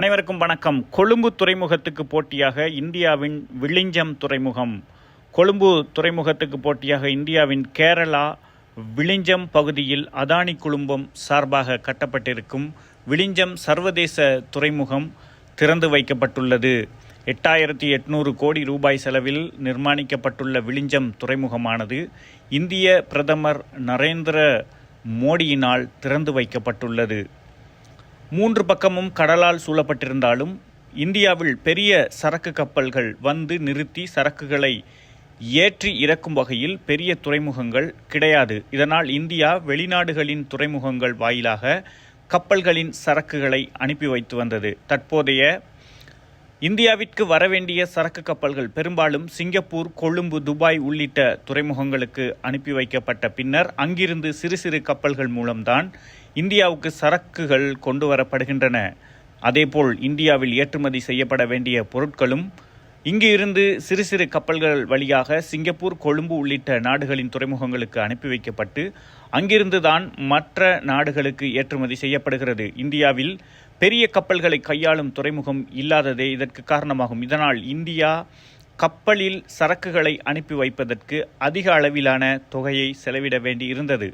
அனைவருக்கும் வணக்கம். கொழும்பு துறைமுகத்துக்கு போட்டியாக இந்தியாவின் விளிஞ்சம் துறைமுகம். கொழும்பு துறைமுகத்துக்கு போட்டியாக இந்தியாவின் கேரளா விளிஞ்சம் பகுதியில் அதானி குழும்பம் சார்பாக கட்டப்பட்டிருக்கும் விளிஞ்சம் சர்வதேச துறைமுகம் திறந்து வைக்கப்பட்டுள்ளது. எட்டாயிரத்தி எட்நூறு கோடி ரூபாய் செலவில் நிர்மாணிக்கப்பட்டுள்ள விளிஞ்சம் துறைமுகமானது இந்திய பிரதமர் நரேந்திர மோடியினால் திறந்து வைக்கப்பட்டுள்ளது. மூன்று பக்கமும் கடலால் சூழப்பட்டிருந்தாலும் இந்தியாவில் பெரிய சரக்கு கப்பல்கள் வந்து நிறுத்தி சரக்குகளை ஏற்றி இறக்கும் வகையில் பெரிய துறைமுகங்கள் கிடையாது. இதனால் இந்தியா வெளிநாடுகளின் துறைமுகங்கள் வாயிலாக கப்பல்களின் சரக்குகளை அனுப்பி வைத்து வந்தது. தற்போதைய இந்தியாவிற்கு வரவேண்டிய சரக்கு கப்பல்கள் பெரும்பாலும் சிங்கப்பூர் கொழும்பு துபாய் உள்ளிட்ட துறைமுகங்களுக்கு அனுப்பி வைக்கப்பட்ட பின்னர் அங்கிருந்து சிறு சிறு கப்பல்கள் மூலம்தான் இந்தியாவுக்கு சரக்குகள் கொண்டு வரப்படுகின்றன. அதேபோல் இந்தியாவில் ஏற்றுமதி செய்யப்பட வேண்டிய பொருட்களும் இங்கு இருந்து சிறு சிறு கப்பல்கள் வழியாக சிங்கப்பூர் கொழும்பு உள்ளிட்ட நாடுகளின் துறைமுகங்களுக்கு அனுப்பி வைக்கப்பட்டு அங்கிருந்துதான் மற்ற நாடுகளுக்கு ஏற்றுமதி செய்யப்படுகிறது. இந்தியாவில் பெரிய கப்பல்களை கையாளும் துறைமுகம் இல்லாததே இதற்கு காரணமாகும். இதனால் இந்தியா கப்பலில் சரக்குகளை அனுப்பி வைப்பதற்கு அதிக அளவிலான தொகையை செலவிட வேண்டி இருந்தது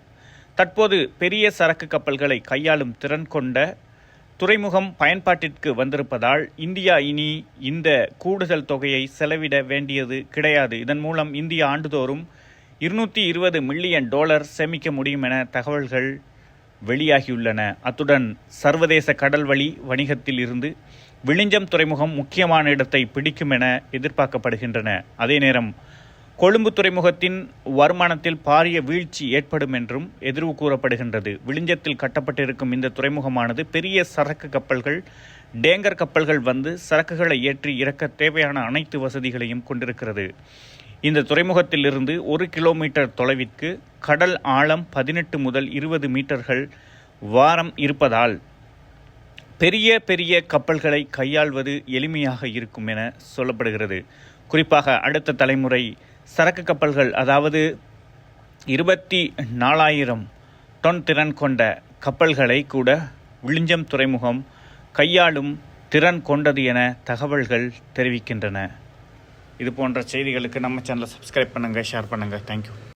தற்போது பெரிய சரக்கு கப்பல்களை கையாளும் திறன் கொண்ட துறைமுகம் பயன்பாட்டிற்கு வந்திருப்பதால் இந்தியா இனி இந்த கூடுதல் தொகையை செலவிட வேண்டியது கிடையாது. இதன் மூலம் இந்தியா ஆண்டுதோறும் இருநூற்றி இருபது மில்லியன் டாலர் சேமிக்க முடியும் என தகவல்கள் வெளியாகியுள்ளன. அத்துடன் சர்வதேச கடல் வழி வணிகத்தில் இருந்து விளிஞ்சம் துறைமுகம் முக்கியமான இடத்தை பிடிக்கும் என எதிர்பார்க்கப்படுகின்றன. அதே நேரம் கொழும்பு துறைமுகத்தின் வருமானத்தில் பாரிய வீழ்ச்சி ஏற்படும் என்றும் எதிர்வு கூறப்படுகின்றது. விளிஞ்சத்தில் கட்டப்பட்டிருக்கும் இந்த துறைமுகமானது பெரிய சரக்கு கப்பல்கள் டேங்கர் கப்பல்கள் வந்து சரக்குகளை ஏற்றி இறக்க தேவையான அனைத்து வசதிகளையும் கொண்டிருக்கிறது. இந்த துறைமுகத்திலிருந்து ஒரு கிலோமீட்டர் தொலைவிற்கு கடல் ஆழம் பதினெட்டு முதல் இருபது மீட்டர்கள் வாரம் இருப்பதால் பெரிய பெரிய கப்பல்களை கையாள்வது எளிமையாக இருக்கும் என சொல்லப்படுகிறது. குறிப்பாக அடுத்த தலைமுறை சரக்கு கப்பல்கள் அதாவது இருபத்தி நாலாயிரம் டொன் திறன் கொண்ட கப்பல்களை கூட விளிஞ்சம் துறைமுகம் கையாளும் திறன் கொண்டது என தகவல்கள் தெரிவிக்கின்றன. இது போன்ற செய்திகளுக்கு நம்ம சேனலை சப்ஸ்கிரைப் பண்ணுங்கள் ஷேர் பண்ணுங்கள் தேங்க்யூ